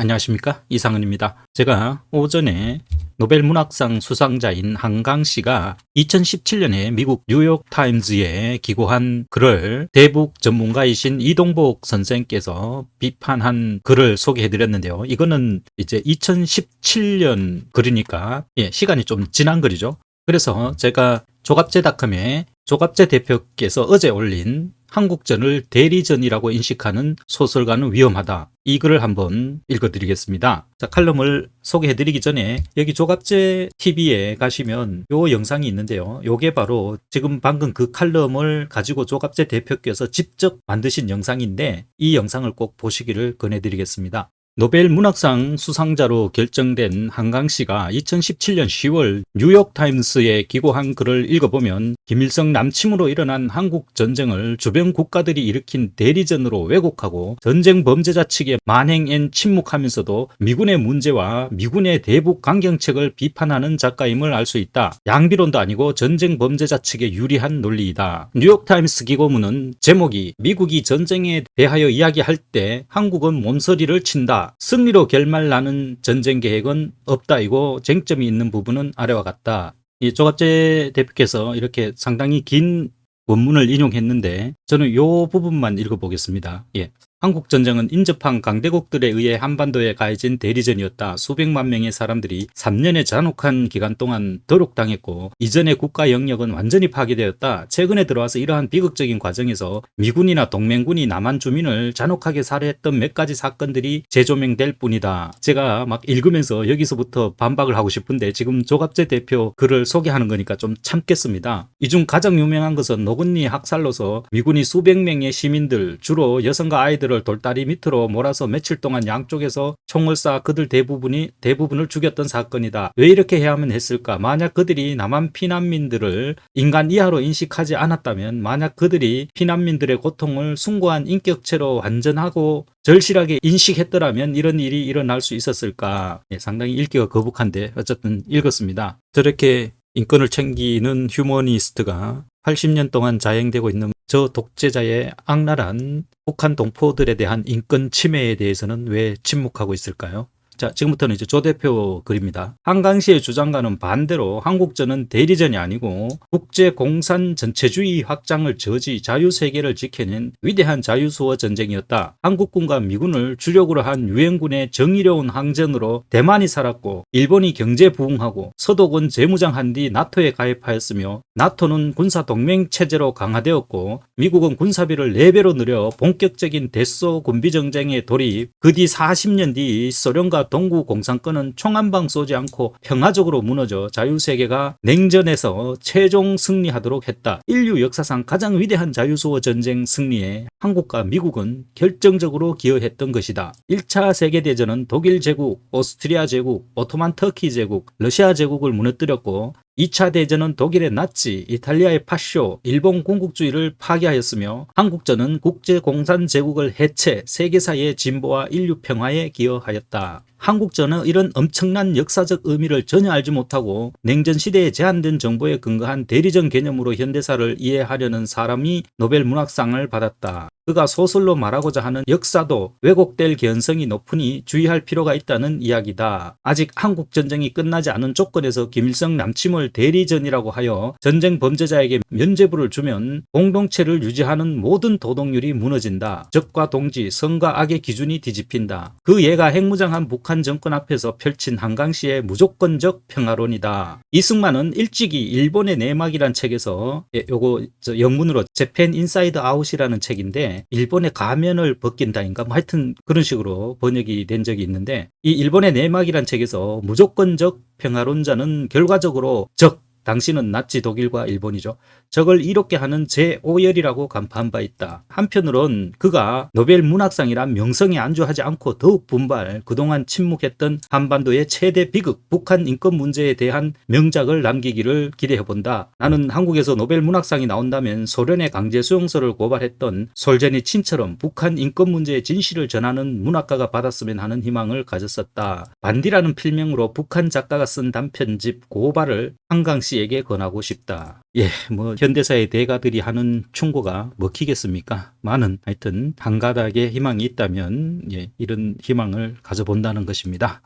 안녕하십니까 이상은입니다. 제가 오전에 노벨 문학상 수상자인 한강 씨가 2017년에 미국 뉴욕 타임즈에 기고한 글을 대북 전문가이신 이동복 선생께서 비판한 글을 소개해 드렸는데요. 이거는 이제 2017년 글이니까 예, 시간이 좀 지난 글이죠. 그래서 제가 조갑제닷컴에 조갑제 대표께서 어제 올린 한국전을 대리전이라고 인식하는 소설가는 위험하다. 이 글을 한번 읽어드리겠습니다. 자, 칼럼을 소개해드리기 전에 여기 조갑제 TV에 가시면 요 영상이 있는데요. 요게 바로 지금 방금 그 칼럼을 가지고 조갑제 대표께서 직접 만드신 영상인데 이 영상을 꼭 보시기를 권해드리겠습니다. 노벨 문학상 수상자로 결정된 한강 씨가 2017년 10월 뉴욕타임스에 기고한 글을 읽어보면 김일성 남침으로 일어난 한국 전쟁을 주변 국가들이 일으킨 대리전으로 왜곡하고 전쟁 범죄자 측에 만행엔 침묵하면서도 미군의 문제와 미군의 대북 강경책을 비판하는 작가임을 알 수 있다. 양비론도 아니고 전쟁 범죄자 측에 유리한 논리이다. 뉴욕타임스 기고문은 제목이 미국이 전쟁에 대하여 이야기할 때 한국은 몸서리를 친다. 승리로 결말나는 전쟁 계획은 없다이고 쟁점이 있는 부분은 아래와 같다. 이 조갑재 대표께서 이렇게 상당히 긴 원문을 인용했는데 저는 요 부분만 읽어보겠습니다. 예. 한국 전쟁은 인접한 강대국들에 의해 한반도에 가해진 대리전이었다. 수백만 명의 사람들이 3년의 잔혹한 기간 동안 도륙당했고 이전의 국가 영역은 완전히 파괴되었다. 최근에 들어와서 이러한 비극적인 과정에서 미군이나 동맹군이 남한 주민을 잔혹하게 살해했던 몇 가지 사건들이 재조명될 뿐이다. 제가 막 읽으면서 여기서부터 반박을 하고 싶은데 지금 조갑재 대표 글을 소개하는 거니까 좀 참겠습니다. 이 중 가장 유명한 것은 노근리 학살로서 미군이 수백 명의 시민들 주로 여성과 아이들 아이들을 돌다리 밑으로 몰아서 며칠 동안 양쪽에서 총을 쏴 그들 대부분이 대부분을 죽였던 사건이다. 왜 이렇게 해야만 했을까? 만약 그들이 남한 피난민들을 인간 이하로 인식하지 않았다면 만약 그들이 피난민들의 고통을 숭고한 인격체로 완전하고 절실하게 인식했더라면 이런 일이 일어날 수 있었을까? 예, 상당히 읽기가 거북한데 어쨌든 읽었습니다. 저렇게 인권을 챙기는 휴머니스트가 80년 동안 자행되고 있는 저 독재자의 악랄한 북한 동포들에 대한 인권 침해에 대해서는 왜 침묵하고 있을까요? 자, 지금부터는 이제 조 대표 글입니다. 한강 씨의 주장과는 반대로 한국전은 대리전이 아니고 국제 공산 전체주의 확장을 저지 자유 세계를 지켜낸 위대한 자유수호 전쟁이었다. 한국군과 미군을 주력으로 한 유엔군의 정의로운 항전으로 대만이 살았고 일본이 경제 부흥하고 서독은 재무장한 뒤 나토에 가입하였으며 나토는 군사 동맹 체제로 강화되었고 미국은 군사비를 4배로 늘려 본격적인 대소 군비 정쟁에 돌입 그 뒤 40년 뒤 소련과 동구 공산권은 총한방 쏘지 않고 평화적으로 무너져 자유세계가 냉전에서 최종 승리하도록 했다. 인류 역사상 가장 위대한 자유수호 전쟁 승리에 한국과 미국은 결정적으로 기여했던 것이다. 1차 세계대전은 독일 제국, 오스트리아 제국, 오토만 터키 제국, 러시아 제국을 무너뜨렸고 2차 대전은 독일의 나치, 이탈리아의 파쇼, 일본 군국주의를 파괴하였으며 한국전은 국제공산제국을 해체, 세계사의 진보와 인류 평화에 기여하였다. 한국전은 이런 엄청난 역사적 의미를 전혀 알지 못하고 냉전 시대에 제한된 정보에 근거한 대리전 개념으로 현대사를 이해하려는 사람이 노벨 문학상을 받았다. 그가 소설로 말하고자 하는 역사도 왜곡될 개연성이 높으니 주의할 필요가 있다는 이야기다. 아직 한국 전쟁이 끝나지 않은 조건에서 김일성 남침을 대리전이라고 하여 전쟁 범죄자에게 면죄부를 주면 공동체를 유지하는 모든 도덕률이 무너진다. 적과 동지, 성과 악의 기준이 뒤집힌다. 그 예가 핵무장한 북한 정권 앞에서 펼친 한강시의 무조건적 평화론이다. 이승만은 일찍이 일본의 내막이란 책에서 예, 요거 영문으로 재팬 인사이드 아웃이라는 책인데 일본의 가면을 벗긴다인가? 뭐 하여튼 그런 식으로 번역이 된 적이 있는데 이 일본의 내막이란 책에서 무조건적 평화론자는 결과적으로 적 당신은 나치 독일과 일본이죠. 적을 이롭게 하는 제5열이라고 간파한 바 있다. 한편으론 그가 노벨 문학상이란 명성에 안주하지 않고 더욱 분발, 그동안 침묵했던 한반도의 최대 비극, 북한 인권 문제에 대한 명작을 남기기를 기대해본다. 나는 한국에서 노벨 문학상이 나온다면 소련의 강제 수용소를 고발했던 솔제니친처럼 북한 인권 문제의 진실을 전하는 문학가가 받았으면 하는 희망을 가졌었다. 반디라는 필명으로 북한 작가가 쓴 단편집 고발을 한강 씨 씨에게 권하고 싶다. 예, 뭐 현대사의 대가들이 하는 충고가 먹히겠습니까? 많은 하여튼 한 가닥의 희망이 있다면 예, 이런 희망을 가져본다는 것입니다.